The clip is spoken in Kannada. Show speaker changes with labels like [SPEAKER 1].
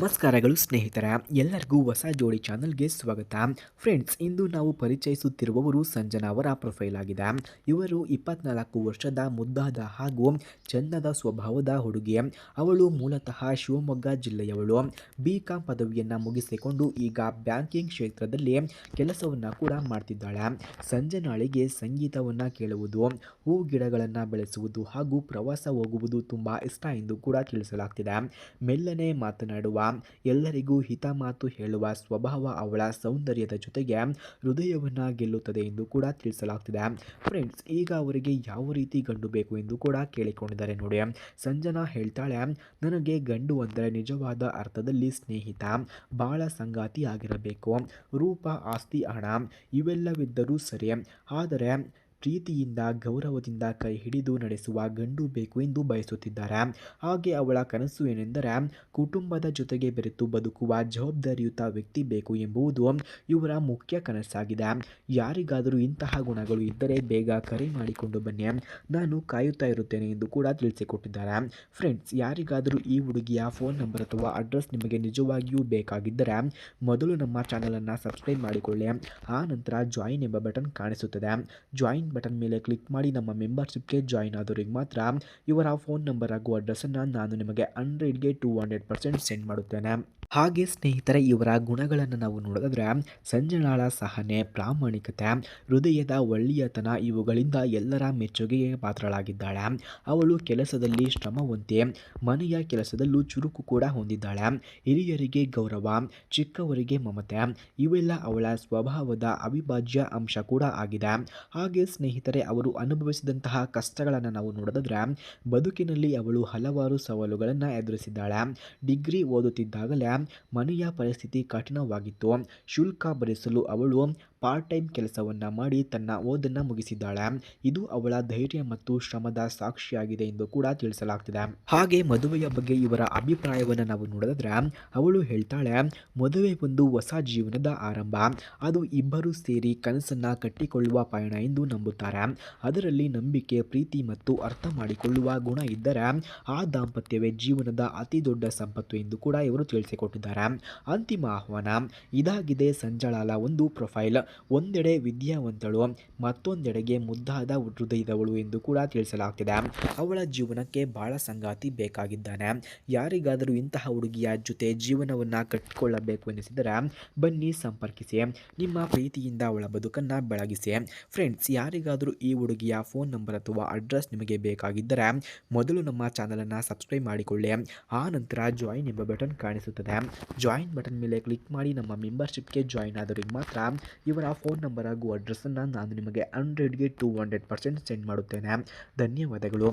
[SPEAKER 1] ನಮಸ್ಕಾರಗಳು ಸ್ನೇಹಿತರ, ಎಲ್ಲರಿಗೂ ಹೊಸ ಜೋಡಿ ಚಾನಲ್ಗೆ ಸ್ವಾಗತ. ಫ್ರೆಂಡ್ಸ್, ಇಂದು ನಾವು ಪರಿಚಯಿಸುತ್ತಿರುವವರು ಸಂಜನಾ ಅವರ ಪ್ರೊಫೈಲ್ ಆಗಿದೆ. ಇವರು ಇಪ್ಪತ್ನಾಲ್ಕು ವರ್ಷದ ಮುದ್ದಾದ ಹಾಗೂ ಚಂದದ ಸ್ವಭಾವದ ಹುಡುಗಿ. ಅವಳು ಮೂಲತಃ ಶಿವಮೊಗ್ಗ ಜಿಲ್ಲೆಯವಳು. ಬಿ ಕಾಂ ಪದವಿಯನ್ನು ಮುಗಿಸಿಕೊಂಡು ಈಗ ಬ್ಯಾಂಕಿಂಗ್ ಕ್ಷೇತ್ರದಲ್ಲಿ ಕೆಲಸವನ್ನು ಕೂಡ ಮಾಡ್ತಿದ್ದಾಳೆ. ಸಂಜನಾಳಿಗೆ ಸಂಗೀತವನ್ನು ಕೇಳುವುದು, ಹೂ ಗಿಡಗಳನ್ನು ಬೆಳೆಸುವುದು ಹಾಗೂ ಪ್ರವಾಸ ಹೋಗುವುದು ತುಂಬ ಇಷ್ಟ ಎಂದು ಕೂಡ ತಿಳಿಸಲಾಗ್ತಿದೆ. ಮೆಲ್ಲನೆ ಮಾತನಾಡುವ ಎಲ್ಲರಿಗೂ ಹಿತ ಮಾತು ಹೇಳುವ ಸ್ವಭಾವ ಅವಳ ಸೌಂದರ್ಯದ ಜೊತೆಗೆ ಹೃದಯವನ್ನು ಗೆಲ್ಲುತ್ತದೆ ಎಂದು ಕೂಡ ತಿಳಿಸಲಾಗ್ತಿದೆ. ಫ್ರೆಂಡ್ಸ್ ಈಗ ಅವರಿಗೆ ಯಾವ ರೀತಿ ಗಂಡು ಬೇಕು ಎಂದು ಕೂಡ ಕೇಳಿಕೊಂಡಿದ್ದಾರೆ ನೋಡಿ. ಸಂಜನಾ ಹೇಳ್ತಾಳೆ, ನನಗೆ ಗಂಡು ಅಂದರೆ ನಿಜವಾದ ಅರ್ಥದಲ್ಲಿ ಸ್ನೇಹಿತ, ಬಾಳ ಸಂಗಾತಿ ಆಗಿರಬೇಕು ರೂಪ, ಆಸ್ತಿ, ಹಣ ಇವೆಲ್ಲವಿದ್ದರೂ ಸರಿ. ಆದರೆ ಪ್ರೀತಿಯಿಂದ, ಗೌರವದಿಂದ ಕೈ ಹಿಡಿದು ನಡೆಸುವ ಗಂಡು ಬೇಕು ಎಂದು ಬಯಸುತ್ತಿದ್ದಾರೆ. ಹಾಗೆ ಅವಳ ಕನಸು ಏನೆಂದರೆ, ಕುಟುಂಬದ ಜೊತೆಗೆ ಬೆರೆತು ಬದುಕುವ ಜವಾಬ್ದಾರಿಯುತ ವ್ಯಕ್ತಿ ಬೇಕು ಎಂಬುದು ಇವರ ಮುಖ್ಯ ಕನಸಾಗಿದೆ. ಯಾರಿಗಾದರೂ ಇಂತಹ ಗುಣಗಳು ಇದ್ದರೆ ಬೇಗ ಕರೆ ಮಾಡಿಕೊಂಡು ಬನ್ನಿ. ನಾನು ಕಾಯುತ್ತಾ ಇರುತ್ತೇನೆ ಎಂದು ಕೂಡ ತಿಳಿಸಿಕೊಟ್ಟಿದ್ದಾರೆ. ಫ್ರೆಂಡ್ಸ್, ಯಾರಿಗಾದರೂ ಈ ಹುಡುಗಿಯ ಫೋನ್ ನಂಬರ್ ಅಥವಾ ಅಡ್ರೆಸ್ ನಿಮಗೆ ನಿಜವಾಗಿಯೂ ಬೇಕಾಗಿದ್ದರೆ, ಮೊದಲು ನಮ್ಮ ಚಾನಲನ್ನು ಸಬ್ಸ್ಕ್ರೈಬ್ ಮಾಡಿಕೊಳ್ಳಿ. ಆ ನಂತರ ಜಾಯಿನ್ ಎಂಬ ಬಟನ್ ಕಾಣಿಸುತ್ತದೆ. ಜಾಯಿನ್ ಬಟನ್ ಮೇಲೆ ಕ್ಲಿಕ್ ಮಾಡಿ ನಮ್ಮ ಮೆಂಬರ್ಶಿಪ್ಗೆ ಜಾಯಿನ್ ಆದವರಿಗೆ ಮಾತ್ರ ಇವರ ಫೋನ್ ನಂಬರ್ ಹಾಗೂ ಅಡ್ರೆಸ್ಸನ್ನು ನಾನು ನಿಮಗೆ ಹಂಡ್ರೆಡ್ಗೆ ಟೂ ಹಂಡ್ರೆಡ್ ಪರ್ಸೆಂಟ್ ಸೆಂಡ್ ಮಾಡುತ್ತೇನೆ. ಹಾಗೆ ಸ್ನೇಹಿತರೆ, ಇವರ ಗುಣಗಳನ್ನು ನಾವು ನೋಡಿದ್ರೆ ಸಂಜನಾಳ ಸಹನೆ, ಪ್ರಾಮಾಣಿಕತೆ, ಹೃದಯದ ಒಳ್ಳೆಯತನ ಇವುಗಳಿಂದ ಎಲ್ಲರ ಮೆಚ್ಚುಗೆಗೆ ಪಾತ್ರಳಾಗಿದ್ದಾಳೆ. ಅವಳು ಕೆಲಸದಲ್ಲಿ ಶ್ರಮವಂತೆ, ಮನೆಯ ಕೆಲಸದಲ್ಲೂ ಚುರುಕು ಕೂಡ ಹೊಂದಿದ್ದಾಳೆ. ಹಿರಿಯರಿಗೆ ಗೌರವ, ಚಿಕ್ಕವರಿಗೆ ಮಮತೆ, ಇವೆಲ್ಲ ಅವಳ ಸ್ವಭಾವದ ಅವಿಭಾಜ್ಯ ಅಂಶ ಕೂಡ ಆಗಿದೆ. ಹಾಗೆ ಸ್ನೇಹಿತರೆ, ಅವರು ಅನುಭವಿಸಿದಂತಹ ಕಷ್ಟಗಳನ್ನು ನಾವು ನೋಡಿದ್ರೆ ಬದುಕಿನಲ್ಲಿ ಅವಳು ಹಲವಾರು ಸವಾಲುಗಳನ್ನು ಎದುರಿಸಿದ್ದಾಳೆ. ಡಿಗ್ರಿ ಓದುತ್ತಿದ್ದಾಗಲೇ ಮನೆಯ ಪರಿಸ್ಥಿತಿ ಕಠಿಣವಾಗಿತ್ತು. ಶುಲ್ಕ ಭರಿಸಲು ಅವಳು ಪಾರ್ಟ್ ಟೈಮ್ ಕೆಲಸವನ್ನು ಮಾಡಿ ತನ್ನ ಓದನ್ನು ಮುಗಿಸಿದ್ದಾಳೆ. ಇದು ಅವಳ ಧೈರ್ಯ ಮತ್ತು ಶ್ರಮದ ಸಾಕ್ಷಿಯಾಗಿದೆ ಎಂದು ಕೂಡ ತಿಳಿಸಲಾಗ್ತಿದೆ. ಹಾಗೆ ಮದುವೆಯ ಬಗ್ಗೆ ಇವರ ಅಭಿಪ್ರಾಯವನ್ನು ನಾವು ನೋಡಿದ್ರೆ ಅವಳು ಹೇಳ್ತಾಳೆ, ಮದುವೆ ಒಂದು ಹೊಸ ಜೀವನದ ಆರಂಭ. ಅದು ಇಬ್ಬರು ಸೇರಿ ಕನಸನ್ನು ಕಟ್ಟಿಕೊಳ್ಳುವ ಪಯಣ ಎಂದು ನಂಬುತ್ತಾರೆ. ಅದರಲ್ಲಿ ನಂಬಿಕೆ, ಪ್ರೀತಿ ಮತ್ತು ಅರ್ಥ ಮಾಡಿಕೊಳ್ಳುವ ಗುಣ ಇದ್ದರೆ, ಆ ದಾಂಪತ್ಯವೇ ಜೀವನದ ಅತಿ ದೊಡ್ಡ ಸಂಪತ್ತು ಎಂದು ಕೂಡ ಇವರು ತಿಳಿಸಿಕೊಟ್ಟಿದ್ದಾರೆ. ಅಂತಿಮ ಆಹ್ವಾನ, ಇದಾಗಿದೆ ಸಂಜಳಾಲ ಒಂದು ಪ್ರೊಫೈಲ್. ಒಂದೆಡೆ ವಿದ್ಯಾವಂತಳು, ಮತ್ತೊಂದೆಡೆಗೆ ಮುದ್ದಾದ ಹೃದಯದವಳು ಎಂದು ಕೂಡ ತಿಳಿಸಲಾಗ್ತಿದೆ. ಅವಳ ಜೀವನಕ್ಕೆ ಬಹಳ ಸಂಗಾತಿ ಬೇಕಾಗಿದ್ದಾನೆ. ಯಾರಿಗಾದರೂ ಇಂತಹ ಹುಡುಗಿಯ ಜೊತೆ ಜೀವನವನ್ನು ಕಟ್ಟಿಕೊಳ್ಳಬೇಕು ಎನಿಸಿದರೆ ಬನ್ನಿ ಸಂಪರ್ಕಿಸಿ. ನಿಮ್ಮ ಪ್ರೀತಿಯಿಂದ ಅವಳ ಬದುಕನ್ನು ಬೆಳಗಿಸಿ. ಫ್ರೆಂಡ್ಸ್ ಯಾರಿಗಾದರೂ ಈ ಹುಡುಗಿಯ ಫೋನ್ ನಂಬರ್ ಅಥವಾ ಅಡ್ರೆಸ್ ನಿಮಗೆ ಬೇಕಾಗಿದ್ದರೆ ಮೊದಲು ನಮ್ಮ ಚಾನಲನ್ನು ಸಬ್ಸ್ಕ್ರೈಬ್ ಮಾಡಿಕೊಳ್ಳಿ. ಆ ನಂತರ ಜಾಯಿನ್ ಎಂಬ ಬಟನ್ ಕಾಣಿಸುತ್ತದೆ. ಜಾಯಿನ್ ಬಟನ್ ಮೇಲೆ ಕ್ಲಿಕ್ ಮಾಡಿ ನಮ್ಮ ಮೆಂಬರ್ಶಿಪ್ಗೆ ಜಾಯಿನ್ ಆದವರಿಗೆ ಮಾತ್ರ ಇವರ ಫೋನ್ ನಂಬರ್ ಹಾಗೂ ಅಡ್ರೆಸ್ಸನ್ನು ನಾನು ನಿಮಗೆ ಹಂಡ್ರೆಡ್ಗೆ ಟು ಹಂಡ್ರೆಡ್ ಪರ್ಸೆಂಟ್ ಸೆಂಡ್ ಮಾಡುತ್ತೇನೆ. ಧನ್ಯವಾದಗಳು.